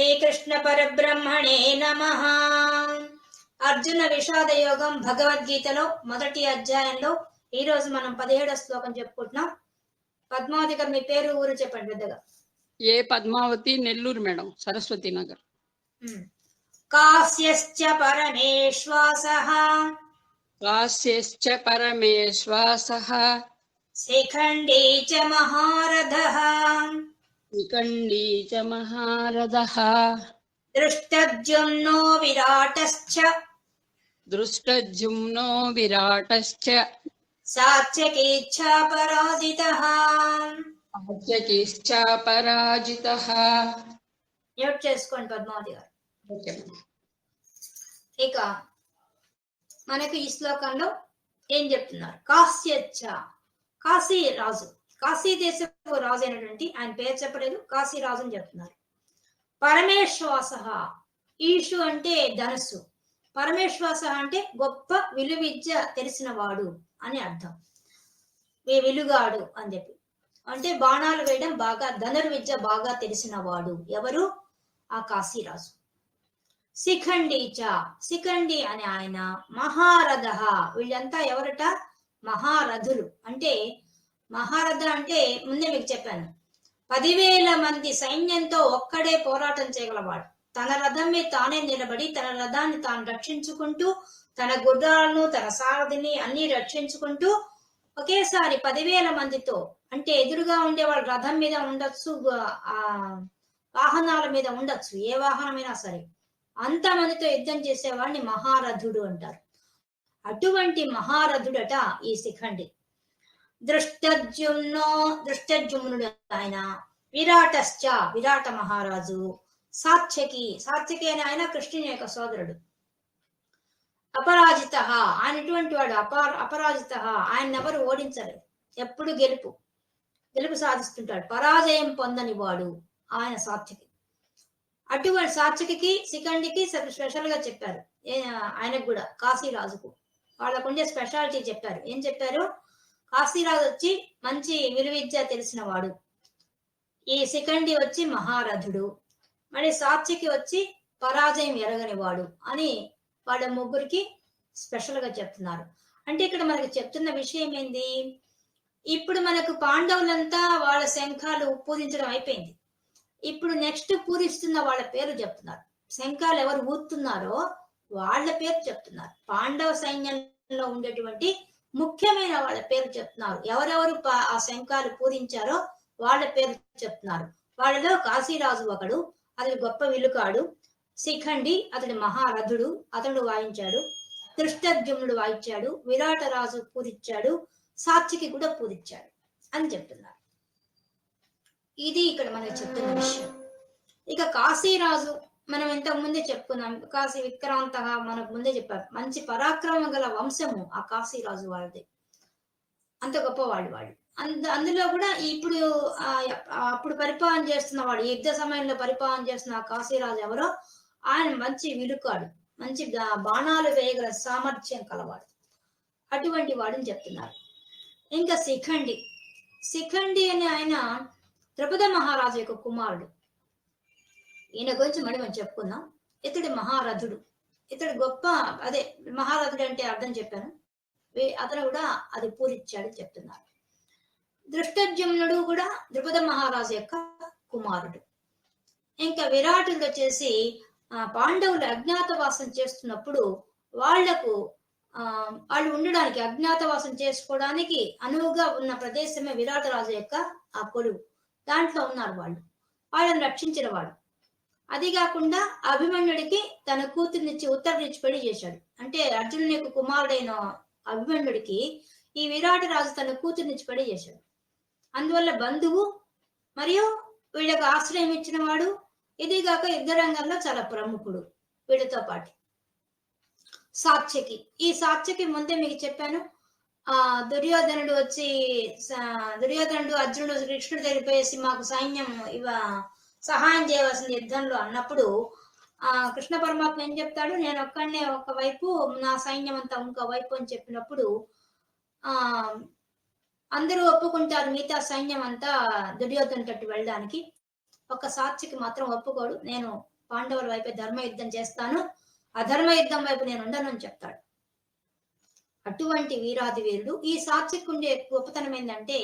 కృష్ణ పరబ్రహ్మణే నమ. అర్జున విషాద యోగం భగవద్గీతలో మొదటి అధ్యాయంలో ఈ రోజు మనం పదిహేడో శ్లోకం చెప్పుకుంటున్నాం. పద్మావతి గారు మీ పేరు ఊరు చెప్పండి పెద్దగా. ఏ పద్మావతి నెల్లూరు మేడం సరస్వతి నగర్. కాస్యశ్చ పరమేశ్వాస. కాశ్యశ్చ పరమేశ్వాస. శిఖండీ చ మహారథ. నికండీ చ మహారథ దృష్టద్యుమ్నో విరాటశ్చ దృష్టజుమ్నో విరాటశ్చ సాత్యకీచ్ఛా పరాజితః ఆత్యకిశ్చ పరాజిత మ్యూట్ చేసుకోండి పద్మావతి గారు ఇక మనకు ఈ శ్లోకంలో ఏం చెప్తున్నారు? కాశ్యచ్చ కాశీ రాజు కాశీ దేశపు రాజు అయినటువంటి ఆయన పేరు చెప్పలేదు కాశీ రాజు అని చెప్తున్నారు. పరమేశ్వాస ఈషు అంటే ధనస్సు. పరమేశ్వాస అంటే గొప్ప విలువిద్య తెలిసిన వాడు అని అర్థం. ఏ వెలుగాడు అని చెప్పి. అంటే బాణాలు వేయడం బాగా ధనుర్విద్య బాగా తెలిసిన వాడు ఎవరు? ఆ కాశీరాజు. శిఖండీచ శిఖండి అని ఆయన మహారథ. వీళ్ళంతా ఎవరట? మహారథులు. అంటే మహారథ అంటే ముందే మీకు చెప్పాను. పదివేల మంది సైన్యంతో ఒక్కడే పోరాటం చేయగలవాడు. తన రథం మీద తానే నిలబడి తన రథాన్ని తాను రక్షించుకుంటూ తన గుర్రాలను తన సారథిని అన్ని రక్షించుకుంటూ ఒకేసారి పదివేల మందితో అంటే ఎదురుగా ఉండే వాళ్ళు రథం మీద ఉండొచ్చు ఆ వాహనాల మీద ఉండొచ్చు ఏ వాహనమైనా సరే. అంతమందితో యుద్ధం చేసేవాడిని మహారథుడు అంటారు. అటువంటి మహారథుడట ఈ శిఖండి. దృష్టజుమ్నో దృష్టజుమ్నుడు ఆయన విరాటశ్చ విరాట మహారాజు సాత్యకి సాత్యకి అని ఆయన కృష్ణుని యొక్క సోదరుడు. అపరాజిత ఆయనటువంటి వాడు అపర అపరాజిత ఆయన ఎవరు ఓడించలేదు. ఎప్పుడు గెలుపు గెలుపు సాధిస్తుంటాడు. పరాజయం పొందని వాడు ఆయన సాత్యకి. అటువంటి సాత్వికి శిఖండికి స్పెషల్గా చెప్పారు. ఆయనకు కూడా కాశీరాజుకు. వాళ్ళకు ఉండే స్పెషాలిటీ చెప్పారు. ఏం చెప్పారు? కాశీరాజు వచ్చి మంచి విలువిద్య తెలిసిన వాడు ఈ శిఖండి వచ్చి మహారథుడు. మరి సాత్యకి వచ్చి పరాజయం ఎరగని వాడు అని వాళ్ళ ముగ్గురికి స్పెషల్గా చెప్తున్నారు. అంటే ఇక్కడ మనకి చెప్తున్న విషయం ఏంది? ఇప్పుడు మనకు పాండవులంతా వాళ్ళ శంఖాలు పూజించడం అయిపోయింది. ఇప్పుడు నెక్స్ట్ పూరిస్తున్న వాళ్ళ పేరు చెప్తున్నారు. శంఖాలు ఎవరు ఊతున్నారో వాళ్ళ పేరు చెప్తున్నారు. పాండవ సైన్యంలో ఉండేటువంటి ముఖ్యమైన వాళ్ళ పేరు చెప్తున్నారు. ఎవరెవరు పా- ఆ శంఖాలు పూరించారో వాళ్ళ పేరు చెప్తున్నారు. వాళ్ళలో కాశీరాజు ఒకడు అతడు గొప్ప విలుకాడు శిఖండి అతడి మహారథుడు అతడు వాయించాడు దృష్టద్యుమ్నుడు వాయించాడు విరాటరాజు పూరించాడు సాత్వికి కూడా పూరించాడు అని చెప్తున్నారు. ఇది ఇక్కడ మనకు చెప్తున్న విషయం. ఇక కాశీరాజు మనం ఇంతకు ముందే చెప్పుకున్నాం కాశీ విక్రాంతగా మనకు ముందే చెప్పారు. మంచి పరాక్రమం గల వంశము ఆ కాశీరాజు వాళ్ళది అంత గొప్పవాడు వాడు అంద అందులో కూడా ఇప్పుడు అప్పుడు పరిపాలన చేస్తున్న వాడు యుద్ధ సమయంలో పరిపాలన చేస్తున్న ఆ కాశీరాజు ఎవరో ఆయన మంచి విలుకాడు. మంచి బాణాలు వేయగల సామర్థ్యం కలవాడు. అటువంటి వాడిని చెప్తున్నారు. ఇంకా శిఖండి. శిఖండి అని ఆయన ద్రౌపద మహారాజు యొక్క కుమారుడు. ఈయన గురించి మళ్ళీ మనం చెప్పుకుందాం. ఇతడు మహారథుడు. ఇతడు గొప్ప అదే మహారథుడు అంటే అర్థం చెప్పాను. అతను కూడా అది పూరిచ్చాడు చెప్తున్నారు. దృష్టజమ్నుడు కూడా ద్రుపద మహారాజు యొక్క కుమారుడు. ఇంకా విరాటుడు వచ్చేసి పాండవులు అజ్ఞాతవాసం చేస్తున్నప్పుడు వాళ్ళకు ఆ వాళ్ళు ఉండడానికి అజ్ఞాతవాసం చేసుకోవడానికి అనువుగా ఉన్న ప్రదేశమే విరాటరాజు యొక్క ఆ కొలువు. దాంట్లో ఉన్నారు వాళ్ళు. వాళ్ళని రక్షించిన వాళ్ళు అది కాకుండా అభిమన్యుడికి తన కూతుర్నిచ్చి ఉత్తరనిచ్చి పెళ్ళి చేశాడు. అంటే అర్జునుని యొక్క కుమారుడైన అభిమన్యుడికి ఈ విరాట రాజు తన కూతుర్నిచ్చి పెళ్ళి చేశాడు. అందువల్ల బంధువు మరియు వీళ్ళకు ఆశ్రయం ఇచ్చిన వాడు ఇది కాక యుద్ధ రంగంలో చాలా ప్రముఖుడు వీళ్ళతో పాటు. సాత్యకి. ఈ సాత్యకి ముందే మీకు చెప్పాను ఆ దుర్యోధనుడు వచ్చి దుర్యోధనుడు అర్జునుడు కృష్ణుడు తెలిపేసి మాకు సైన్యం ఇవ సహాయం చేయవలసిన యుద్ధంలో అన్నప్పుడు ఆ కృష్ణ పరమాత్మ ఏం చెప్తాడు? నేను ఒక్కడనే ఒక వైపు నా సైన్యం అంతా ఇంకో వైపు అని చెప్పినప్పుడు ఆ అందరూ ఒప్పుకుంటారు మిగతా సైన్యం అంతా దుర్యోధన తట్టు వెళ్ళడానికి. ఒక సాక్షికి మాత్రం ఒప్పుకోడు. నేను పాండవుల వైపే ధర్మ యుద్ధం చేస్తాను. అధర్మ యుద్ధం వైపు నేను ఉండను అని చెప్తాడు. అటువంటి వీరాది వీరుడు. ఈ సాక్షికి ఉండే గొప్పతనం ఏంటంటే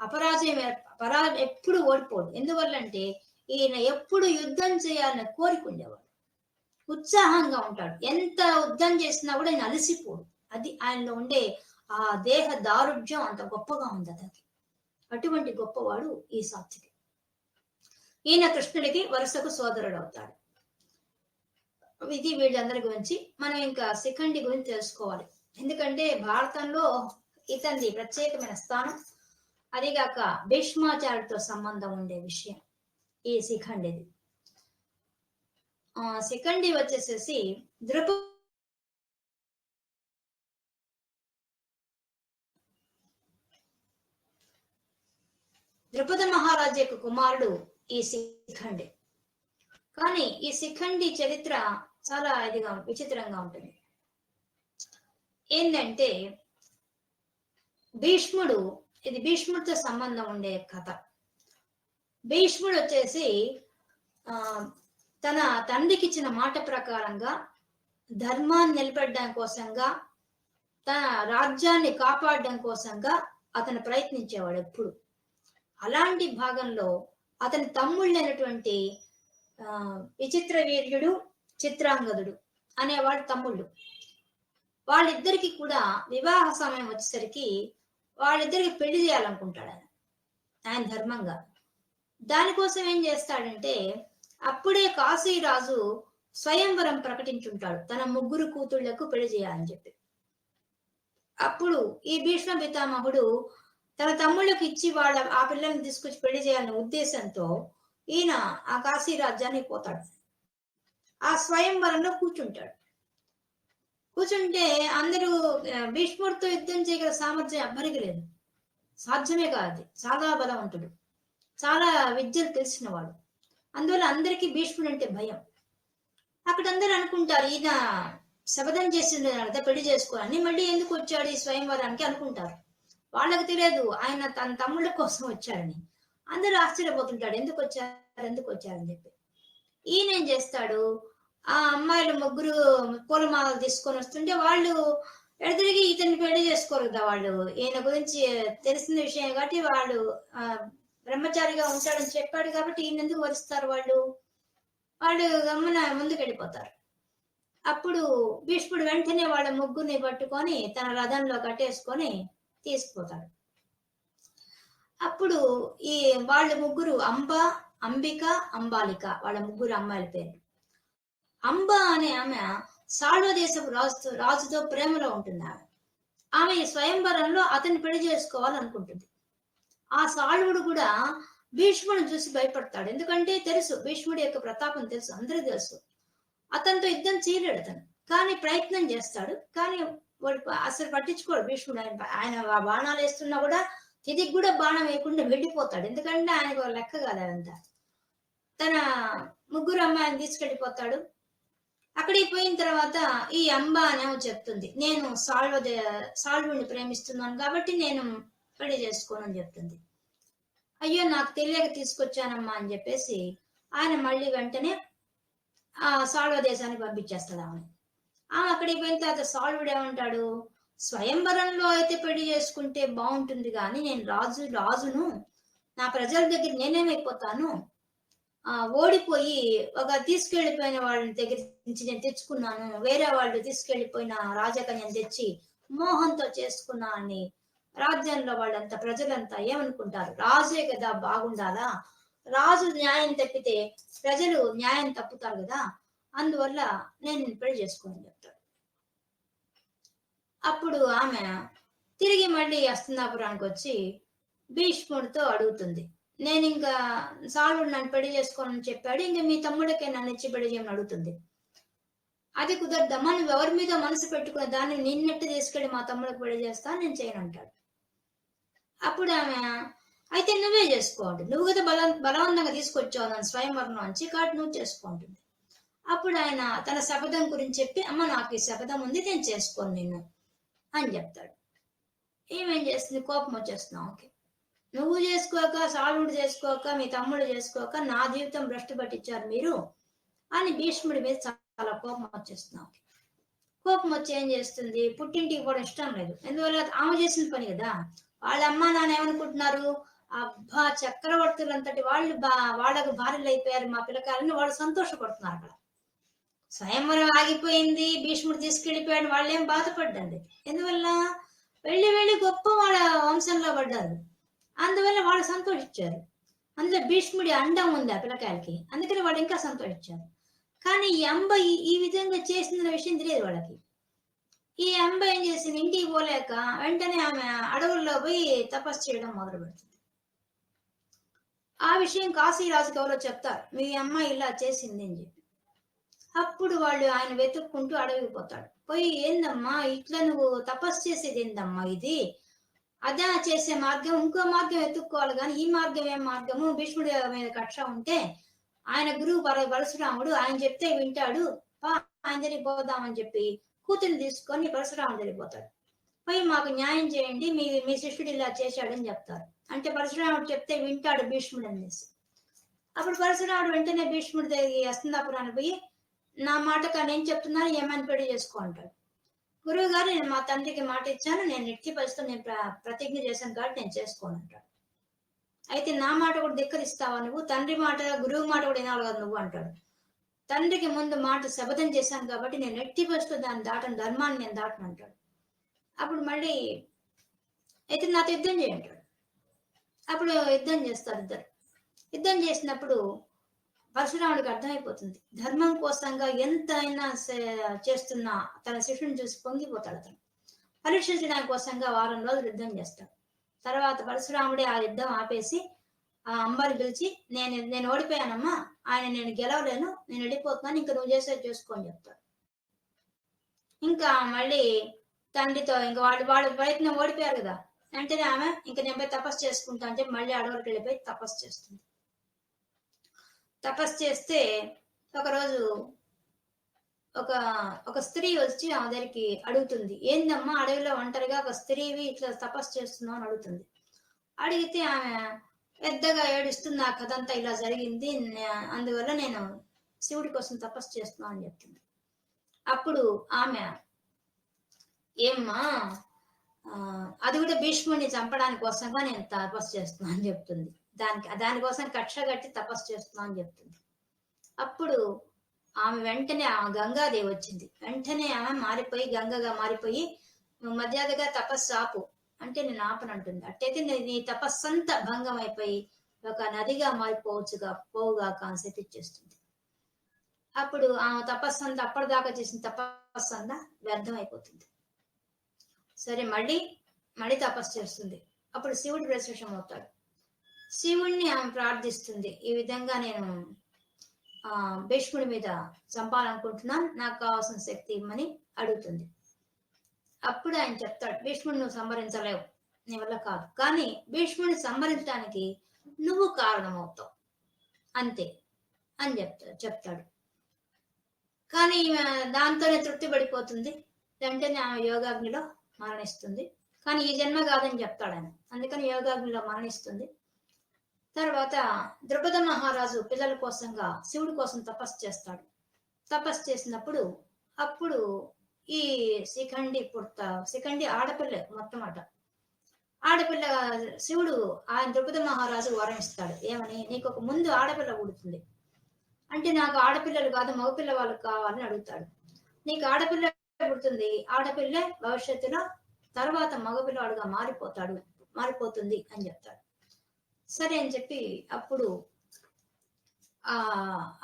అపరాజయం పరా ఎప్పుడు ఓడిపోడు. ఎందువల్లంటే ఈయన ఎప్పుడు యుద్ధం చేయాలని కోరిక ఉండేవాడు. ఉత్సాహంగా ఉంటాడు. ఎంత యుద్ధం చేసినా కూడా ఆయన అలసిపోడు. అది ఆయనలో ఉండే ఆ దేహ దారుఢ్యం అంత గొప్పగా ఉంది అతనికి. అటువంటి గొప్పవాడు ఈ సాత్వికి. ఈయన కృష్ణుడికి వరుసకు సోదరుడు అవుతాడు. ఇది వీళ్ళందరి గురించి. మనం ఇంకా శిఖండి గురించి తెలుసుకోవాలి. ఎందుకంటే భారతంలో ఇతనిది ప్రత్యేకమైన స్థానం. అదిగాక భీష్మాచార్యుడితో సంబంధం ఉండే విషయం. ఈ శిఖండిది ఆ శిఖండి వచ్చేసేసి ద్రుప ద్రుపద మహారాజు యొక్క కుమారుడు ఈ శిఖండి కానీ ఈ శిఖండి చరిత్ర చాలా ఇదిగా విచిత్రంగా ఉంటుంది. ఏంటంటే భీష్ముడు ఇది భీష్ముడితో సంబంధం ఉండే కథ. భీష్ముడు వచ్చేసి ఆ తన తండ్రికి ఇచ్చిన మాట ప్రకారంగా ధర్మాన్ని నిలబెట్టడం కోసంగా తన రాజ్యాన్ని కాపాడడం కోసంగా అతను ప్రయత్నించేవాడు ఎప్పుడు. అలాంటి భాగంలో అతని తమ్ముళ్ళైనటువంటి విచిత్ర వీర్యుడు చిత్రాంగదుడు అనేవాడు తమ్ముళ్ళు. వాళ్ళిద్దరికి కూడా వివాహ సమయం వచ్చేసరికి వాళ్ళిద్దరికి పెళ్ళి చేయాలనుకుంటాడు ఆయన. ఆయన ధర్మంగా. దానికోసం ఏం చేస్తాడంటే అప్పుడే కాశీరాజు స్వయంవరం ప్రకటించుంటాడు. తన ముగ్గురు కూతుళ్ళకు పెళ్ళి చేయాలని చెప్పి. అప్పుడు ఈ భీష్మ పితామహుడు తన తమ్ముళ్ళకి ఇచ్చి వాళ్ళ ఆ పిల్లల్ని తీసుకొచ్చి పెళ్ళి చేయాలనే ఉద్దేశంతో ఈయన ఆ కాశీ రాజ్యానికి పోతాడు. ఆ స్వయంవరంలో కూర్చుంటాడు. కూర్చుంటే అందరూ భీష్ముడితో యుద్ధం చేయగల సామర్థ్యం ఎవ్వరికి లేదు. సాధ్యమే కాదు చాలా బలవంతుడు. చాలా విద్యలు తెలిసినవాడు. అందువల్ల అందరికీ భీష్ముడు అంటే భయం. అక్కడ అందరూ అనుకుంటారు ఈయన శపథం చేసిండు అర్థ పెళ్ళి చేసుకోవాలని మళ్ళీ ఎందుకు వచ్చాడు ఈ స్వయంవరానికి అనుకుంటారు. వాళ్ళకి తెలియదు ఆయన తన తమ్ముళ్ళ కోసం వచ్చాడని. అందరూ ఆశ్చర్యపోతుంటాడు ఎందుకు వచ్చారు ఎందుకు వచ్చారని చెప్పి. ఈయన ఏం చేస్తాడు? ఆ అమ్మాయిలు ముగ్గురు పూలమాలలు తీసుకొని వస్తుంటే వాళ్ళు ఎడతిరిగి ఇతన్ని పెళ్ళి చేసుకోరు కదా వాళ్ళు. ఈయన గురించి తెలిసిన విషయం కాబట్టి వాళ్ళు ఆ, బ్రహ్మచారిగా ఉంటాడని చెప్పాడు కాబట్టి ఈయన ఎందుకు వరుస్తారు వాళ్ళు? వాళ్ళు గమ్మున ముందుకు వెళ్ళిపోతారు అప్పుడు భీష్ముడు వెంటనే వాళ్ళ ముగ్గురిని పట్టుకొని తన రథంలో కట్టేసుకొని తీసుకుపోతాడు. అప్పుడు ఈ వాళ్ళ ముగ్గురు అంబ అంబిక అంబాలిక వాళ్ళ ముగ్గురు అమ్మాయిల పేరు అంబ అనే ఆమె సాల్వ దేశపు రాజుతో రాజుతో ప్రేమలో ఉంటుంది ఆమె ఆమె స్వయంవరంలో అతన్ని పెళ్ళి చేసుకోవాలనుకుంటుంది. ఆ సాల్వుడు కూడా భీష్ముడిని చూసి భయపడతాడు. ఎందుకంటే తెలుసు భీష్ముడి యొక్క ప్రతాపం తెలుసు అందరూ తెలుసు. అతనితో యుద్ధం చేయలేడు అతను. కానీ ప్రయత్నం చేస్తాడు. కానీ వాడు అసలు పట్టించుకోడు భీష్ముడు. ఆయన ఆయన ఆ బాణాలు వేస్తున్నా కూడా తిరిగి కూడా బాణం వేయకుండా వెళ్ళిపోతాడు. ఎందుకంటే ఆయనకు ఒక లెక్క కాదు అదంతా. తన ముగ్గురు అమ్మాయిని తీసుకెళ్ళిపోతాడు. అక్కడికి పోయిన తర్వాత ఈ అంబ అనేమో చెప్తుంది నేను సాల్వ సాల్వుని ప్రేమిస్తున్నాను కాబట్టి నేను పెళ్ళి అని చెప్తుంది. అయ్యో నాకు తెలియక తీసుకొచ్చానమ్మా అని చెప్పేసి ఆయన మళ్ళీ వెంటనే ఆ సాల్వ దేశానికి పంపించేస్తాడు ఆమె ఆమె అక్కడికి పోయిన తర్వాత సాల్వుడు ఏమంటాడు? స్వయంవరంలో అయితే పెళ్ళి చేసుకుంటే బాగుంటుంది కానీ నేను రాజు రాజును నా ప్రజల దగ్గర నేనేమైపోతాను? ఆ ఓడిపోయి ఒక తీసుకెళ్ళిపోయిన వాళ్ళని దగ్గర నుంచి నేను తెచ్చుకున్నాను. వేరే వాళ్ళు తీసుకెళ్ళిపోయిన రాజకన్యను తెచ్చి మోహంతో చేసుకున్నా అని రాజ్యంలో వాళ్ళంతా ప్రజలంతా ఏమనుకుంటారు? రాజే కదా బాగుండాలా? రాజు న్యాయం తప్పితే ప్రజలు న్యాయం తప్పుతారు కదా? అందువల్ల నేను నిన్ను పెళ్ళి చేసుకోనని చెప్తాడు. అప్పుడు ఆమె తిరిగి మళ్ళీ హస్తినాపురానికి వచ్చి భీష్ముడితో అడుగుతుంది. నేను ఇంకా సాలుడు నన్ను పెళ్ళి చేసుకోనని చెప్పాడు. ఇంకా మీ తమ్ముడికే నన్ను ఇచ్చి పెళ్ళి చేయమని అడుగుతుంది. అది కుదరదమ్మా నువ్వు ఎవరి మీద మనసు పెట్టుకున్న దాన్ని నిన్నట్టు తీసుకెళ్ళి మా తమ్ముడికి పెళ్ళి చేస్తా నేను చేయను అంటాడు. అప్పుడు ఆమె అయితే నువ్వే చేసుకోండి. నువ్వు కదా బల బలవంతంగా తీసుకొచ్చావు నన్ను స్వయంవరణం నుంచి కాబట్టి నువ్వు చేసుకుంటుంది అప్పుడు ఆయన తన శపథం గురించి చెప్పి అమ్మ నాకు ఈ శపథం ఉంది నేను చేసుకోను నిన్ను అని చెప్తాడు. ఏమేం చేస్తుంది? కోపం వచ్చేస్తున్నావు ఓకే నువ్వు చేసుకోక సాలుడు చేసుకోక మీ తమ్ముడు చేసుకోక నా జీవితం భ్రష్టు పట్టించారు మీరు? అని భీష్ముడి మీద చాలా కోపం వచ్చేస్తున్నావు కోపం వచ్చి ఏం చేస్తుంది? పుట్టింటికి కూడా ఇష్టం లేదు. ఎందువల్ల? ఆమె చేసిన పని కదా. వాళ్ళ అమ్మ నాన్న ఏమనుకుంటున్నారు? అబ్బా చక్రవర్తులంతటి వాళ్ళు బా వాళ్ళకు భార్యలు అయిపోయారు మా పిల్లకాయలని వాళ్ళు సంతోషపడుతున్నారు అక్కడ. స్వయంవరం ఆగిపోయింది భీష్ముడు తీసుకెళ్ళిపోయాడు వాళ్ళు ఏం బాధపడ్డండి. ఎందువల్ల? వెళ్ళి వెళ్ళి గొప్ప వాళ్ళ వంశంలో పడ్డారు. అందువల్ల వాళ్ళు సంతోషించారు. అందులో భీష్ముడి అండం ఉంది ఆ పిల్లకాయలకి. అందుకని వాళ్ళు ఇంకా సంతోషించారు. కానీ ఈ అంబ ఈ- ఈ విధంగా చేసిన విషయం తెలియదు వాళ్ళకి. ఈ అంబ ఏం చేసింది? ఇంటికి పోలేక వెంటనే ఆమె అడవుల్లో పోయి తపస్సు చేయడం మొదలు పెడుతుంది ఆ విషయం కాశీరాజుకి ఎవరో చెప్తారు. మీ అమ్మ ఇలా చేసింది అని చెప్పి. అప్పుడు వాళ్ళు ఆయన వెతుక్కుంటూ అడవికి పోతాడు పోయి ఏందమ్మా ఇట్లా నువ్వు తపస్సు చేసేది ఏందమ్మా ఇది? అదే చేసే మార్గం ఇంకో మార్గం వెతుక్కోవాలి కానీ ఈ మార్గం ఏం మార్గము? భీష్ముడి మీద కక్ష ఉంటే ఆయన గురువు పర పరశురాముడు ఆయన చెప్తే వింటాడు. పా ఆయన దగ్గరికి పోదామని చెప్పి కూతురు తీసుకొని పరశురాముడు దగ్గరికి పోయి మాకు న్యాయం చేయండి మీ మీ శిష్యుడు ఇలా చేశాడని చెప్తారు. అంటే పరశురాముడు చెప్తే వింటాడు భీష్ముడు అనేసి. అప్పుడు పరశురాముడు వెంటనే భీష్ముడి దగ్గరికి హస్తినాపురాన్ని పోయి నా మాటక నేను చెప్తున్నాను ఏమని పెళ్ళి చేసుకో అంటాడు. గురువు గారు నేను మా తండ్రికి మాట ఇచ్చాను నేను ఎట్టి పరిస్థితులు నేను ప్రతిజ్ఞ చేశాను కాబట్టి నేను చేసుకోను అంటాడు. అయితే నా మాట కూడా ధిక్కరిస్తావా నువ్వు? తండ్రి మాట గురువు మాట కూడా వినాలి కదా నువ్వు అంటాడు. తండ్రికి ముందు మాట శపథం చేశాను కాబట్టి నేను ఎట్టి పరిస్థితులు దాన్ని దాటను ధర్మాన్ని నేను దాటను అంటాడు. అప్పుడు మళ్ళీ అయితే నాతో యుద్ధం చేయంటాడు అప్పుడు యుద్ధం చేస్తారు ఇద్దరు. యుద్ధం చేసినప్పుడు పరశురాముడికి అర్థమైపోతుంది. ధర్మం కోసంగా ఎంత అయినా చేస్తున్న తన శిష్యుని చూసి పొంగిపోతాడు అతను. పరీక్షించడానికి కోసంగా వారం రోజులు యుద్ధం చేస్తాడు. తర్వాత పరశురాముడే ఆ యుద్ధం ఆపేసి ఆ అంబారి పిలిచి నేను నేను ఓడిపోయానమ్మా. ఆయన నేను గెలవలేను. నేను వెళ్ళిపోతున్నాను ఇంకా నువ్వు చేసేది చేసుకోని చెప్తాడు. ఇంకా మళ్ళీ తండ్రితో ఇంకా వాళ్ళు వాళ్ళు ప్రయత్నం ఓడిపోయారు కదా. వెంటనే ఆమె ఇంకా నేను పోయి తపస్సు చేసుకుంటా అంటే మళ్ళీ అడవులకు వెళ్ళిపోయి తపస్సు చేస్తుంది. తపస్సు చేస్తే ఒకరోజు ఒక ఒక స్త్రీ వచ్చి ఆమె దగ్గరికి అడుగుతుంది. ఏందమ్మా అడవిలో ఒంటరిగా ఒక స్త్రీవి ఇట్లా తపస్సు చేస్తున్నావు అని అడుగుతుంది. అడిగితే ఆమె పెద్దగా ఏడుస్తూ నా కథంతా ఇలా జరిగింది అందువల్ల నేను శివుడి కోసం తపస్సు చేస్తున్నాను అని చెప్తుంది. అప్పుడు ఆమె ఏమ్మా అది కూడా భీష్ముడిని చంపడానికి కోసంగా నేను తపస్సు చేస్తున్నాను అని చెప్తుంది. దానికి దానికోసం కక్ష కట్టి తపస్సు చేస్తున్నాను అని చెప్తుంది. అప్పుడు ఆమె వెంటనే ఆ గంగాదేవి వచ్చింది. వెంటనే ఆమె మారిపోయి గంగగా మారిపోయి మర్యాదగా తపస్సు ఆపు. అంటే నేను ఆపనంటుంది అట్టయితే నీ- నీ తపస్సంతా భంగం అయిపోయి ఒక నదిగా మారిపోవచ్చుగా పోవుగా కాన్సెప్ట్ ఇచ్చేస్తుంది అప్పుడు ఆమె తపస్సంత అప్పటిదాకా చేసిన తపస్సంత వ్యర్థం అయిపోతుంది సరే మళ్ళీ మళ్ళీ తపస్సు చేస్తుంది. అప్పుడు శివుడు ప్రత్యక్షం అవుతాడు. శివుణ్ణి ఆమె ప్రార్థిస్తుంది. ఈ విధంగా నేను భీష్ముడి మీద చంపాలనుకుంటున్నాను. నాకు కావాల్సిన శక్తి ఇవ్వమని అడుగుతుంది. అప్పుడు ఆయన చెప్తాడు భీష్ముడిని నువ్వు సంభరించలేవు నీ వల్ల కాదు. కానీ భీష్ముడిని సంభరించడానికి నువ్వు కారణమవుతావు. అంతే అని చెప్తాడు చెప్తాడు. కానీ దాంతోనే తృప్తి పడిపోతుంది. వెంటనే ఆమె యోగాగ్నిలో మరణిస్తుంది. కానీ ఈ జన్మ కాదని చెప్తాడు ఆయన. అందుకని యోగాగ్నిలో మరణిస్తుంది. తర్వాత ద్రుపద మహారాజు పిల్లల కోసంగా శివుడి కోసం తపస్సు చేస్తాడు. తపస్సు చేసినప్పుడు అప్పుడు ఈ శిఖండి పుట్ట శిఖండి ఆడపిల్ల మొత్తం అట ఆడపిల్ల శివుడు ఆయన ద్రుపద మహారాజు వరం ఇస్తాడు ఏమని? నీకు ఒక ముందు ఆడపిల్ల పుడుతుంది. అంటే నాకు ఆడపిల్లలు కాదు మగపిల్ల వాళ్ళు కావాలని అడుగుతాడు. నీకు ఆడపిల్ల పుడుతుంది. ఆడపిల్ల భవిష్యత్తులో తర్వాత మగపిల్లవాడుగా మారిపోతాడు మారిపోతుంది అని చెప్తాడు. సరే అని చెప్పి అప్పుడు ఆ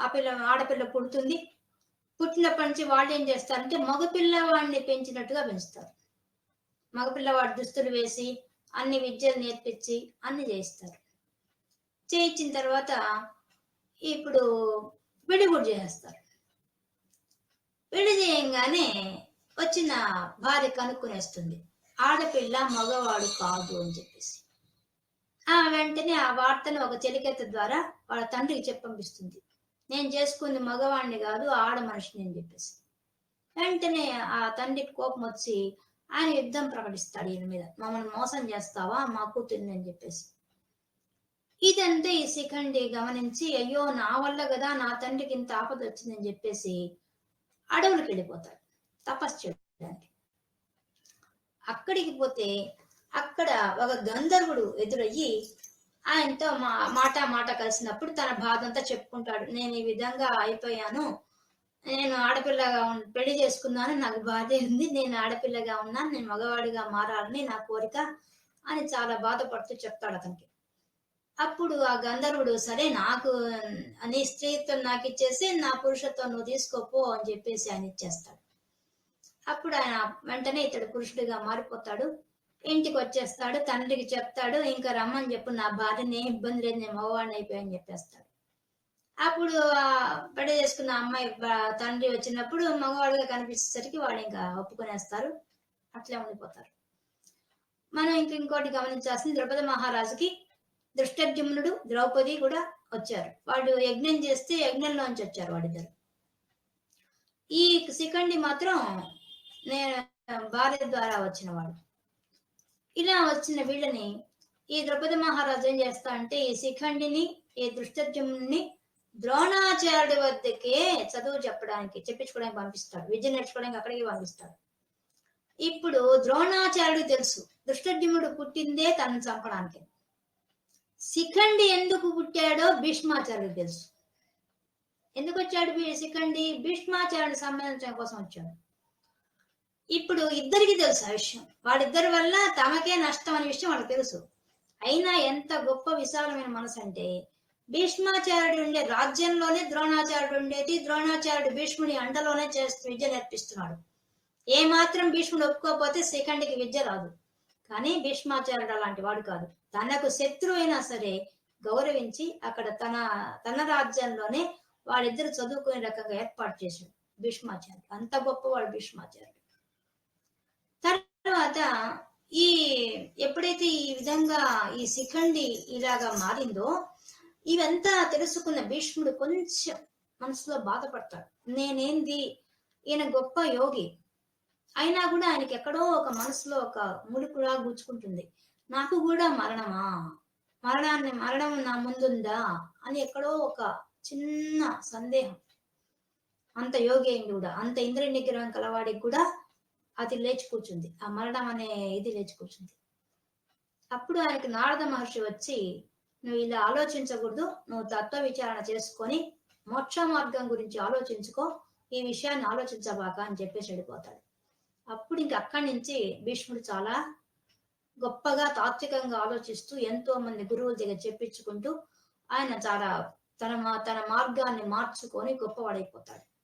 ఆ పిల్ల ఆడపిల్ల పుడుతుంది. పుట్టినప్పటి నుంచి వాళ్ళు ఏం చేస్తారంటే మగపిల్లవాడిని పెంచినట్టుగా పెంచుతారు. మగపిల్లవాడు దుస్తులు వేసి అన్ని విద్యలు నేర్పించి అన్ని చేయిస్తారు. చేయించిన తర్వాత ఇప్పుడు పెళ్ళి కూడా చేసేస్తారు. పెళ్ళి చేయంగానే వచ్చిన భార్య కనుక్కునేస్తుంది ఆడపిల్ల మగవాడు కాదు అని చెప్పేసి. ఆ వెంటనే ఆ వార్తను ఒక చెలికెత్త ద్వారా వాళ్ళ తండ్రికి చెప్పంపిస్తుంది నేను చేసుకుంది మగవాణ్ణి కాదు ఆడ మనిషిని అని చెప్పేసి. వెంటనే ఆ తండ్రికి కోపం వచ్చి ఆయన యుద్ధం ప్రకటిస్తాడు ఈయన మీద. మమ్మల్ని మోసం చేస్తావా? మా కూతుర్ని అని చెప్పేసి. ఇదంతా ఈ శిఖండి గమనించి అయ్యో నా వల్ల కదా నా తండ్రికి ఇంత ఆపద వచ్చిందని చెప్పేసి అడవులకు వెళ్ళిపోతాడు. తపస్సు చేయడానికి. అక్కడికి పోతే అక్కడ ఒక గంధర్వుడు ఎదురయ్యి ఆయనతో మా మాట మాట కలిసినప్పుడు తన బాధ అంతా చెప్పుకుంటాడు. నేను ఈ విధంగా అయిపోయాను. నేను ఆడపిల్లగా ఉన్- పెళ్ళి చేసుకున్నాను. నాకు బాధే ఉంది. నేను ఆడపిల్లగా ఉన్నాను. నేను మగవాడిగా మారాలని నా కోరిక అని చాలా బాధపడుతూ చెప్తాడు అతనికి. అప్పుడు ఆ గంధర్వుడు సరే నాకు నీ స్త్రీత్వం నాకు ఇచ్చేసి నా పురుషత్వం నువ్వు తీసుకోపో అని చెప్పేసి ఆయన ఇచ్చేస్తాడు. అప్పుడు ఆయన వెంటనే ఇతడు పురుషుడిగా మారిపోతాడు. ఇంటికి వచ్చేస్తాడు తండ్రికి చెప్తాడు ఇంకా రమ్మని చెప్పు నా భార్యని ఏం ఇబ్బంది లేదు నేను మగవాడిని అయిపోయాని చెప్పేస్తాడు. అప్పుడు ఆ పెళ్ళి చేసుకున్న అమ్మాయి తండ్రి వచ్చినప్పుడు మగవాడిగా కనిపించేసరికి వాళ్ళు ఇంకా ఒప్పుకొనేస్తారు అట్లే ఉండిపోతారు. మనం ఇంక ఇంకోటి గమనించాల్సింది ద్రౌపది మహారాజుకి దృష్టజ్యుమ్నుడు ద్రౌపది కూడా వచ్చారు. వాళ్ళు యజ్ఞం చేస్తే యజ్ఞంలోంచి వచ్చారు వాళ్ళిద్దరు ఈ శిఖండి మాత్రం నేను భార్య ద్వారా వచ్చిన వాడు. ఇలా వచ్చిన వీళ్ళని ఈ ద్రౌపది మహారాజు ఏం చేస్తా అంటే ఈ శిఖండిని ఈ దృష్టజ్యుమ్ని ద్రోణాచార్యుడి వద్దకే చదువు చెప్పడానికి చెప్పించుకోవడానికి పంపిస్తాడు. విద్య నేర్చుకోవడానికి అక్కడికి పంపిస్తాడు. ఇప్పుడు ద్రోణాచార్యుడు తెలుసు దృష్టజ్యుముడు పుట్టిందే తనను చంపడానికి. శిఖండి ఎందుకు పుట్టాడో భీష్మాచార్యుడు తెలుసు. ఎందుకు వచ్చాడు శిఖండి? భీష్మాచార్యుడు సంబంధించడం కోసం వచ్చాడు. ఇప్పుడు ఇద్దరికి తెలుసు ఆ విషయం. వాళ్ళిద్దరి వల్ల తమకే నష్టం అనే విషయం వాళ్ళకి తెలుసు. అయినా ఎంత గొప్ప విశాలమైన మనసు అంటే భీష్మాచార్యుడు ఉండే రాజ్యంలోనే ద్రోణాచార్యుడు ఉండేది ద్రోణాచార్యుడు భీష్ముడి అండలోనే చేస్తూ విద్య నేర్పిస్తున్నాడు. ఏ మాత్రం భీష్ముడు ఒప్పుకోకపోతే శిఖండికి విద్య రాదు. కానీ భీష్మాచార్యుడు అలాంటి వాడు కాదు. తనకు శత్రువు అయినా సరే గౌరవించి అక్కడ తన తన రాజ్యంలోనే వాళ్ళిద్దరు చదువుకునే రకంగా ఏర్పాటు చేశాడు భీష్మాచార్యుడు. అంత గొప్పవాడు భీష్మాచార్యుడు. తర్వాత ఈ ఎప్పుడైతే ఈ విధంగా ఈ శిఖండి ఇలాగా మారిందో ఇవంతా తెలుసుకున్న భీష్ముడు కొంచెం మనసులో బాధపడతాడు. నేనేంది? ఈయన గొప్ప యోగి. అయినా కూడా ఆయనకి ఎక్కడో ఒక మనసులో ఒక ముడుకులా గుచ్చుకుంటుంది. నాకు కూడా మరణమా? మరణాన్ని మరణం నా ముందుందా? అని ఎక్కడో ఒక చిన్న సందేహం. అంత యోగి అయింది కూడా. అంత ఇంద్రియ నిగ్రహం కలవాడికి కూడా అది లేచి కూర్చుంది. ఆ మరణం అనే ఇది లేచి కూర్చుంది. అప్పుడు ఆయనకి నారద మహర్షి వచ్చి నువ్వు ఇలా ఆలోచించకూడదు. నువ్వు తత్వ విచారణ చేసుకొని మోక్ష మార్గం గురించి ఆలోచించుకో. ఈ విషయాన్ని ఆలోచించబాక అని చెప్పేసి వెళ్ళిపోతాడు. అప్పుడు ఇంక అక్కడి నుంచి భీష్ముడు చాలా గొప్పగా తాత్వికంగా ఆలోచిస్తూ ఎంతో మంది గురువుల దగ్గర చెప్పించుకుంటూ ఆయన చాలా తన మా- తన మార్గాన్ని మార్చుకొని గొప్పవాడైపోతాడు.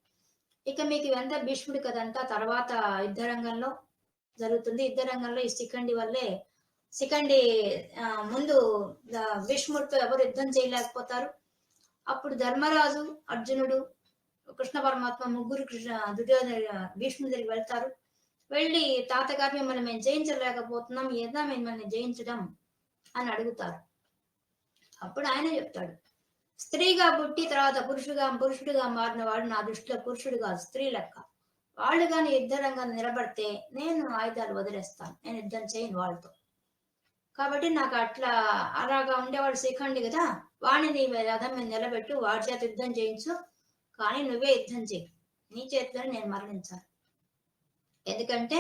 ఇక మీకు ఇవంతా భీష్ముడి కదంతా తర్వాత యుద్ధ రంగంలో జరుగుతుంది. యుద్ధ రంగంలో ఈ శిఖండి వల్లే శిఖండి ముందు భీష్ముడితో ఎవరు యుద్ధం చేయలేకపోతారు. అప్పుడు ధర్మరాజు అర్జునుడు కృష్ణ పరమాత్మ ముగ్గురు కృష్ణ దుర్యోధన భీష్ముడి దగ్గరికి వెళ్తారు. వెళ్ళి తాతగారు మిమ్మల్ని మేము జయించలేకపోతున్నాం ఏదా మిమ్మల్ని జయించడం అని అడుగుతారు. అప్పుడు ఆయన చెప్తాడు స్త్రీగా పుట్టి తర్వాత పురుషుడుగా పురుషుడిగా మారిన వాడు నా దృష్టిలో పురుషుడు కాదు స్త్రీ లెక్క. వాళ్ళు కానీ యుద్ధరంగా నిలబడితే నేను ఆయుధాలు వదిలేస్తాను. నేను యుద్ధం చేయను వాళ్ళతో. కాబట్టి నాకు అట్లా అలాగా ఉండేవాడు శిఖండి కదా వాడిని నీ రథం మీద నిలబెట్టు వాడి చేత యుద్ధం చేయించు కానీ నువ్వే యుద్ధం చేయి. నీ చేతిలో నేను మరణించాను ఎందుకంటే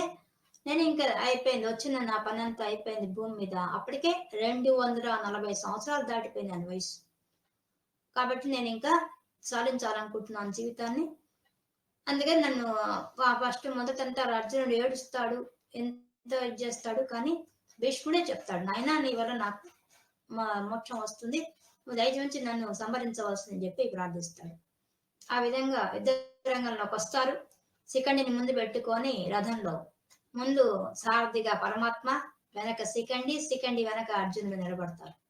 నేను ఇంకా అయిపోయింది వచ్చిన నా పని అంతా అయిపోయింది భూమి మీద. అప్పటికే రెండు వందల నలభై సంవత్సరాలు దాటిపోయింది అని వయసు కాబట్టి నేను ఇంకా సాధించాలనుకుంటున్నాను జీవితాన్ని. అందుకని నన్ను ఫస్ట్ మొదటంతా అర్జునుడు ఏడుస్తాడు ఎంతో ఇది చేస్తాడు కానీ భీష్ముడే చెప్తాడు నాయనా నీ వల్ల నాకు మా- మోక్షం వస్తుంది. దయచేసి నన్ను సంభరించవలసిందని చెప్పి ప్రార్థిస్తాడు. ఆ విధంగా యుద్ధ రంగంలోకి వస్తారు. శిఖండిని ముందు పెట్టుకొని రథంలో ముందు సారథిగా పరమాత్మ వెనక శిఖండి శిఖండి వెనక అర్జునుడు నిలబడతారు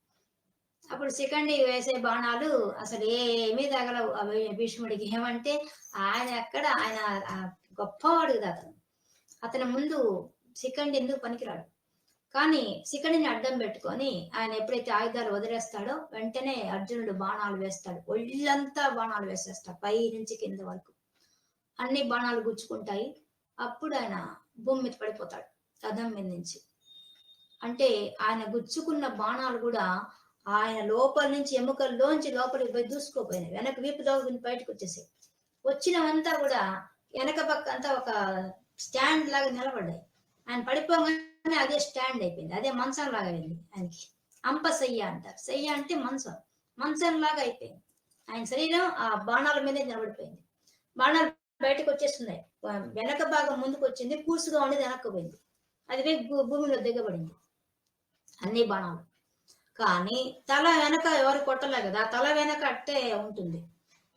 అప్పుడు సెకండ్ వేసే బాణాలు అసలు ఏమీ తగలవు. భీష్ముడికి ఏమంటే ఆయన ఎక్కడ ఆయన గొప్పవాడు కదా అతను. అతని ముందు సెకండ్ ఎందుకు పనికిరాడు? కానీ శిఖండిని అడ్డం పెట్టుకొని ఆయన ఎప్పుడైతే ఆయుధాలు వదిలేస్తాడో వెంటనే అర్జునుడు బాణాలు వేస్తాడు. ఒళ్ళంతా బాణాలు వేసేస్తాడు పై నుంచి కింద వరకు. అన్ని బాణాలు గుచ్చుకుంటాయి. అప్పుడు ఆయన భూమి మీద పడిపోతాడు. రథం మీద నుంచి. అంటే ఆయన గుచ్చుకున్న బాణాలు కూడా ఆయన లోపల నుంచి ఎముకల్లోంచి లోపలికి పోయి దూసుకోపోయినాయి. వెనక వీపు దోగుని బయటకు వచ్చేసాయి. వచ్చినవంతా కూడా వెనక పక్క అంతా ఒక స్టాండ్ లాగా నిలబడ్డాయి. ఆయన పడిపోగానే అదే స్టాండ్ అయిపోయింది. అదే మంచం లాగా అయింది ఆయనకి. అంప సయ్య అంటారు. సయ్య అంటే మంచం. మంచం లాగా అయిపోయింది. ఆయన శరీరం ఆ బాణాల మీదే నిలబడిపోయింది. బాణాలు బయటకు వచ్చేస్తున్నాయి. వెనక భాగం ముందుకు వచ్చింది. పూసుగా ఉండేది వెనక్కు పోయింది. అది భూ- భూమిలో దిగబడింది. అన్ని బాణాలు. కానీ తల వెనక ఎవరు కొట్టలే కదా తల వెనక అట్టే ఉంటుంది.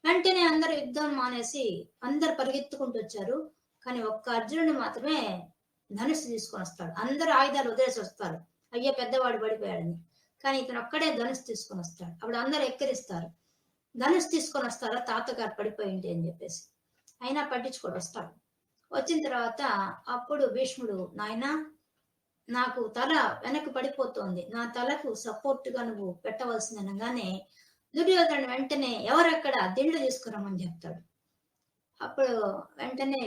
వెంటనే అందరు యుద్ధం మానేసి అందరు పరిగెత్తుకుంటూ వచ్చారు. కానీ ఒక్క అర్జునుడు మాత్రమే ధనుస్సు తీసుకొని వస్తాడు. అందరు ఆయుధాలు వదిలేసి వస్తారు. అయ్యో పెద్దవాడు పడిపోయాడని. కానీ ఇతను ఒక్కడే ధనుసు తీసుకొని వస్తాడు. అప్పుడు అందరు ఎక్కిరిస్తారు. ధనుసు తీసుకొని వస్తారా? తాతగారు పడిపోయింది అని చెప్పేసి. అయినా పట్టించుకొని వస్తాడు. వచ్చిన తర్వాత అప్పుడు భీష్ముడు నాయనా నాకు తల వెనక్కి పడిపోతోంది. నా తలకు సపోర్ట్గా నువ్వు పెట్టవలసింది అనగానే దుర్యోధనుడు వెంటనే ఎవరక్కడ దిండు తీసుకురమ్మని చెప్తాడు. అప్పుడు వెంటనే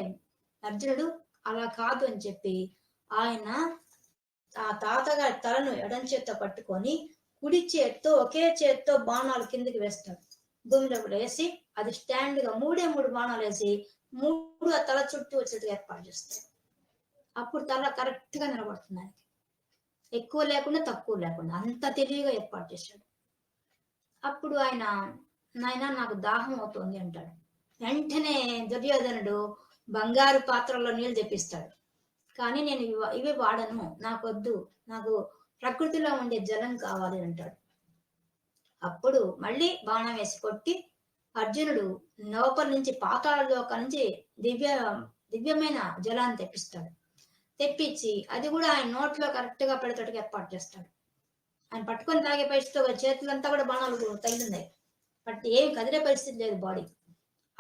అర్జునుడు అలా కాదు అని చెప్పి ఆయన ఆ తాతగారి తలను ఎడం చేత్తో పట్టుకొని కుడి చేత్తో ఒకే చేత్తో బాణాలు కిందికి వేస్తాడు. భూమిలో వేసి అది స్టాండ్గా మూడే మూడు బాణాలు వేసి మూడు ఆ తల చుట్టూ వచ్చేట్టుగా ఏర్పాటు చేస్తాడు. అప్పుడు తల కరెక్ట్గా నిలబడుతుంది ఆయనకి ఎక్కువ లేకుండా తక్కువ లేకుండా. అంత తెలివిగా ఏర్పాటు చేశాడు. అప్పుడు ఆయన నాయన నాకు దాహం అవుతోంది అంటాడు. వెంటనే దుర్యోధనుడు బంగారు పాత్రలో నీళ్ళు తెప్పిస్తాడు. కానీ నేను ఇవి- ఇవి వాడను. నాకొద్దు. నాకు ప్రకృతిలో ఉండే జలం కావాలి అంటాడు. అప్పుడు మళ్ళీ బాణం వేసి కొట్టి అర్జునుడు లోపల నుంచి పాతాళలోక నుంచి దివ్య దివ్యమైన జలాన్ని తెప్పిస్తాడు. తెప్పించి అది కూడా ఆయన నోట్లో కరెక్ట్గా పెడతాడుగా ఏర్పాటు చేస్తాడు. ఆయన పట్టుకొని తాగే పరిస్థితి చేతులంతా కూడా బాణాలు తగిలిందాయి బట్ ఏం కదిలే పరిస్థితి లేదు బాడీ.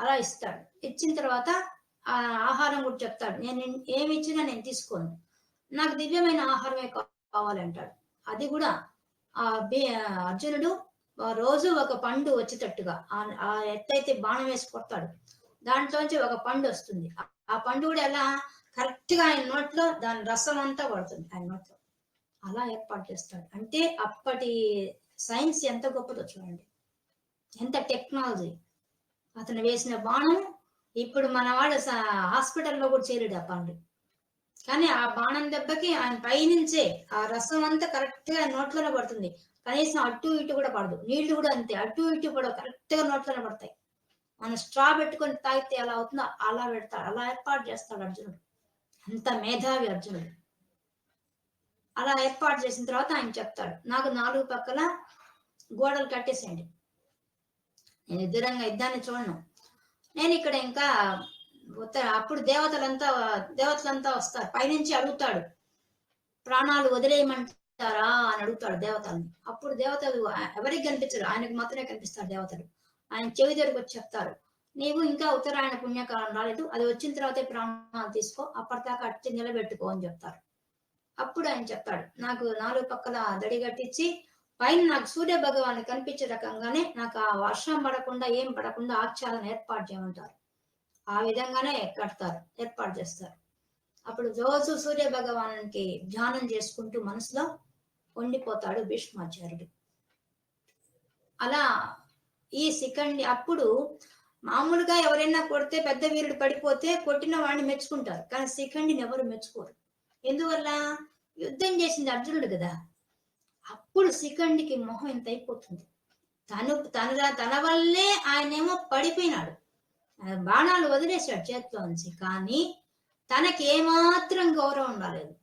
అలా ఇస్తాడు. ఇచ్చిన తర్వాత ఆ ఆహారం కూడా చెప్తాడు. నేను ఏమి ఇచ్చినా నేను తీసుకోను. నాకు దివ్యమైన ఆహారమే కావాలంటాడు. అది కూడా ఆ బి- అర్జునుడు రోజు ఒక పండు వచ్చేటట్టుగా ఆ- ఎత్తైతే బాణం వేసి కొడతాడు. దాంట్లోంచి ఒక పండు వస్తుంది. ఆ- ఆ పండు కూడా ఎలా కరెక్ట్గా ఆయన నోట్లో దాని రసం అంతా పడుతుంది. ఆయన నోట్లో. అలా ఏర్పాటు చేస్తాడు. అంటే అప్పటి సైన్స్ ఎంత గొప్పదో చూడండి. ఎంత టెక్నాలజీ. అతను వేసిన బాణం ఇప్పుడు మన వాడు హాస్పిటల్లో కూడా చేరాడు ఆ బాణం. కానీ ఆ బాణం దెబ్బకి ఆయన పైనుంచే ఆ రసం అంతా కరెక్ట్గా నోట్లోనే పడుతుంది. కనీసం అటు ఇటు కూడా పడదు. నీళ్ళు కూడా అంతే. అటు ఇటు కూడా కరెక్ట్గా నోట్లోనే పడతాయి. మనం స్ట్రా పెట్టుకొని తాగితే ఎలా అవుతుందో అలా పెడతాడు. అలా ఏర్పాటు చేస్తాడు అర్జునుడు. అంత మేధావి అర్జునుడు. అలా ఏర్పాటు చేసిన తర్వాత ఆయన చెప్తాడు నాకు నాలుగు పక్కల గోడలు కట్టేసేయండి. నేను ఎదురంగా యుద్ధాన్ని చూడను. నేను ఇక్కడ ఇంకా ఉత్త- అప్పుడు దేవతలంతా దేవతలంతా వస్తారు. పైనుంచి అడుగుతాడు ప్రాణాలు వదిలేయమంటారా అని అడుగుతాడు దేవతల్ని. అప్పుడు దేవతలు ఎవరికి కనిపించరు? ఆయనకు మాత్రమే కనిపిస్తారు దేవతలు. ఆయన చెవి దగ్గరకు వచ్చి చెప్తారు నీవు ఇంకా ఉత్తరాయణ పుణ్యకాలం రాలేదు. అది వచ్చిన తర్వాతే ప్రాణాలు తీసుకో. అప్పటిదాకా అట్టి నిలబెట్టుకో అని చెప్తారు. అప్పుడు ఆయన చెప్తాడు. నాకు నాలుగు పక్కల దడి కట్టించి పైన నాకు సూర్య భగవాన్ కనిపించే రకంగానే నాకు ఆ వర్షం పడకుండా ఏం పడకుండా ఆచ్ఛాదన ఏర్పాటు చేయమంటారు. ఆ విధంగానే కడతారు. ఏర్పాటు చేస్తారు. అప్పుడు రోజు సూర్య భగవానునికి ధ్యానం చేసుకుంటూ మనసులో ఉండిపోతాడు భీష్మాచార్యుడు. అలా ఈ సెకండ్ అప్పుడు మామూలుగా ఎవరైనా కొడితే పెద్ద వీరుడు పడిపోతే కొట్టిన వాడిని మెచ్చుకుంటారు. కానీ శిఖండిని ఎవరు మెచ్చుకోరు. ఎందువల్ల? యుద్ధం చేసింది అర్జునుడు కదా. అప్పుడు శిఖండికి మొహం ఇంత అయిపోతుంది. తను తన తన వల్లే ఆయనేమో పడిపోయినాడు. బాణాలు వదిలేశాడు చేతిలో నుంచి. కానీ తనకి ఏమాత్రం గౌరవం రాలేదు.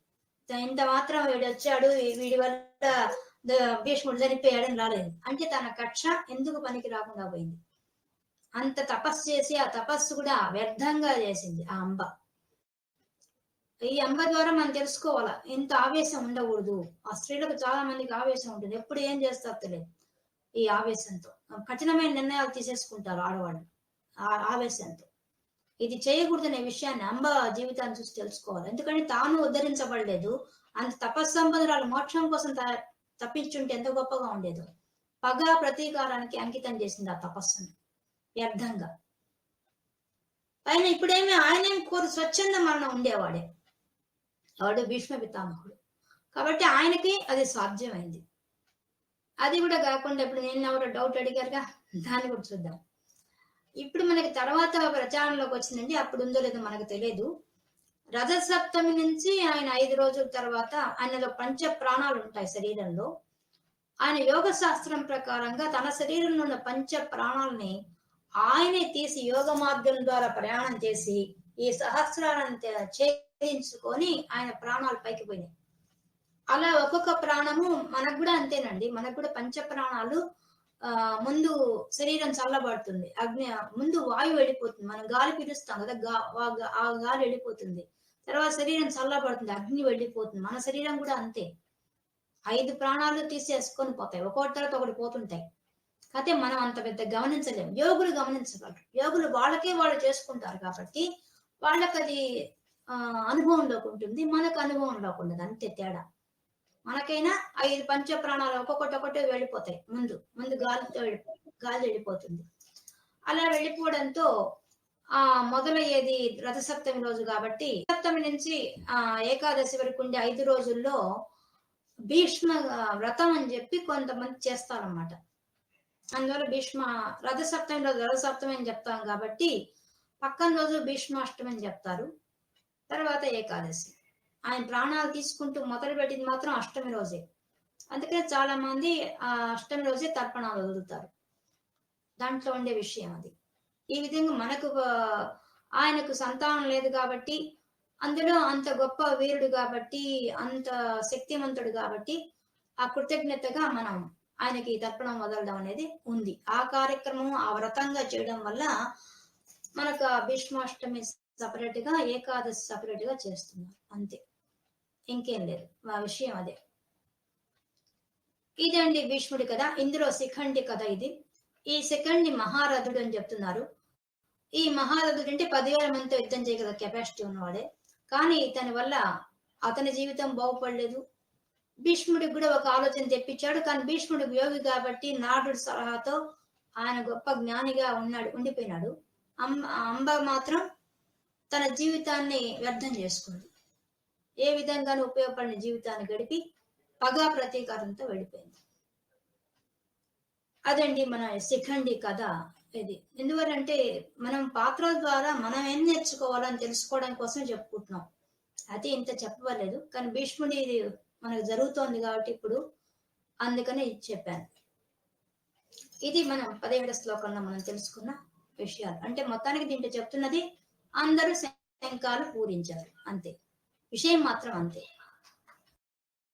ఇంత మాత్రం వీడు వచ్చాడు వీడి వల్ల భీష్ముడు చనిపోయాడని రాలేదు. అంటే తన కక్ష ఎందుకు పనికి రాకుండా పోయింది? అంత తపస్సు చేసి ఆ తపస్సు కూడా వ్యర్థంగా చేసింది ఆ అంబ. ఈ అంబ ద్వారా మనం తెలుసుకోవాలా ఇంత ఆవేశం ఉండకూడదు. ఆ స్త్రీలకు చాలా మందికి ఆవేశం ఉంటుంది. ఎప్పుడు ఏం చేస్తారో తెలియదు ఈ ఆవేశంతో. కఠినమైన నిర్ణయాలు తీసేసుకుంటారు ఆడవాళ్ళు ఆ ఆవేశంతో. ఇది చేయకూడదనే విషయాన్ని అంబ జీవితాన్ని చూసి తెలుసుకోవాలి. ఎందుకంటే తాను ఉద్ధరించబడలేదు. అంత తపస్సంపదురాలు మోక్షం కోసం త- తప్పించుంటే ఎంత గొప్పగా ఉండేదో. పగ ప్రతీకారానికి అంకితం చేసింది ఆ తపస్సును. వ్యర్థంగా. పైన ఇప్పుడేమి ఆయనేం కోరు? స్వచ్ఛంద మరణం ఉండేవాడే. వాడు భీష్మ పితామహుడు. కాబట్టి ఆయనకి అది సాధ్యమైంది. అది కూడా కాకుండా ఇప్పుడు నేను ఎవరో డౌట్ అడిగారుగా దాన్ని కూడా చూద్దాం. ఇప్పుడు మనకి తర్వాత ప్రచారంలోకి వచ్చిందండి. అప్పుడు ఉందో లేదో మనకు తెలియదు. రథసప్తమి నుంచి ఆయన ఐదు రోజుల తర్వాత ఆయనలో పంచ ప్రాణాలు ఉంటాయి శరీరంలో. ఆయన యోగ శాస్త్రం ప్రకారంగా తన శరీరంలో ఉన్న పంచ ప్రాణాలని ఆయనే తీసి యోగ మార్గం ద్వారా ప్రయాణం చేసి ఈ సహస్రాలను ఛేదించుకొని ఆయన ప్రాణాలు పైకి పోయినాయి. అలా ఒక్కొక్క ప్రాణము మనకు కూడా అంతేనండి. మనకు కూడా పంచ ప్రాణాలు ఆ ముందు శరీరం చల్లబడుతుంది. అగ్ని ముందు వాయువు వెళ్ళిపోతుంది. మనం గాలి పీలుస్తాం కదా ఆ గా- ఆ గాలి వెళ్ళిపోతుంది. తర్వాత శరీరం చల్లబడుతుంది అగ్ని వెళ్ళిపోతుంది. మన శరీరం కూడా అంతే. ఐదు ప్రాణాలు తీసేసుకొని పోతాయి. ఒకటి తర్వాత ఒకటి పోతుంటాయి. అయితే మనం అంత పెద్ద గమనించలేం. యోగులు గమనించగలరు. యోగులు వాళ్ళకే వాళ్ళు చేసుకుంటారు కాబట్టి వాళ్ళకి అది ఆ, అనుభవంలోకి ఉంటుంది. మనకు అనుభవంలోకి ఉండదు. అంతే తేడా. మనకైనా ఐదు పంచ ప్రాణాలు ఒక్కొక్కటి ఒకటి వెళ్ళిపోతాయి. ముందు ముందు గాలితో వెళ్ళిపో గాలి వెళ్ళిపోతుంది. అలా వెళ్ళిపోవడంతో ఆ మొదలయ్యేది రథసప్తమి రోజు కాబట్టి సప్తమి నుంచి ఆ ఏకాదశి వరకు ఉండే ఐదు రోజుల్లో భీష్మ వ్రతం అని చెప్పి కొంతమంది చేస్తారన్నమాట. అందువల్ల భీష్మ రథసప్తమి రోజు రథసప్తమి అని చెప్తాం కాబట్టి పక్కన రోజు భీష్మాష్టమి అని చెప్తారు. తర్వాత ఏకాదశి. ఆయన ప్రాణాలు తీసుకుంటూ మొదలు పెట్టింది మాత్రం అష్టమి రోజే. అందుకనే చాలా మంది ఆ అష్టమి రోజే తర్పణాలు వదులుతారు. దాంట్లో ఉండే విషయం అది. ఈ విధంగా మనకు ఆయనకు సంతానం లేదు కాబట్టి అందులో అంత గొప్ప వీరుడు కాబట్టి అంత శక్తివంతుడు కాబట్టి ఆ కృతజ్ఞతగా మనం ఆయనకి తర్పణం వదలడం అనేది ఉంది. ఆ కార్యక్రమం ఆ వ్రతంగా చేయడం వల్ల మనకు భీష్మాష్టమి సపరేట్గా ఏకాదశి సపరేట్గా చేస్తున్నారు. అంతే. ఇంకేం లేదు. మా విషయం అదే. ఇదండి భీష్ముడి కథ. ఇందులో శిఖండి కథ ఇది. ఈ శిఖండి మహారథుడు అని చెప్తున్నారు. ఈ మహారథుడు అంటే పదివేల మందితో యుద్ధం చేయగల కెపాసిటీ ఉన్నవాడే. కానీ ఇతని వల్ల అతని జీవితం బాగుపడలేదు. భీష్ముడికి కూడా ఒక ఆలోచన తెప్పించాడు. కానీ భీష్ముడు యోగి కాబట్టి నారుడు సలహాతో ఆయన గొప్ప జ్ఞానిగా ఉన్నాడు ఉండిపోయినాడు. అంబ అంబ మాత్రం తన జీవితాన్ని వ్యర్థం చేసుకుంది. ఏ విధంగానూ ఉపయోగపడిన జీవితాన్ని గడిపి పగా ప్రతీకారంతో వెళ్ళిపోయింది. అదండి మన శిఖండి కథ ఇది. ఎందువల్లంటే మనం పాత్రల ద్వారా మనం ఏం నేర్చుకోవాలని తెలుసుకోవడం కోసం చెప్పుకుంటున్నాం. అయితే ఇంత చెప్పవలేదు కానీ భీష్ముడి మనకు జరుగుతోంది కాబట్టి ఇప్పుడు అందుకనే ఇది చెప్పాను. ఇది మనం పదిహేడు శ్లోకంలో మనం తెలుసుకున్న విషయాలు. అంటే మొత్తానికి దీంట్లో చెప్తున్నది అందరూ శంకాలు పూరించారు అంతే. విషయం మాత్రం అంతే.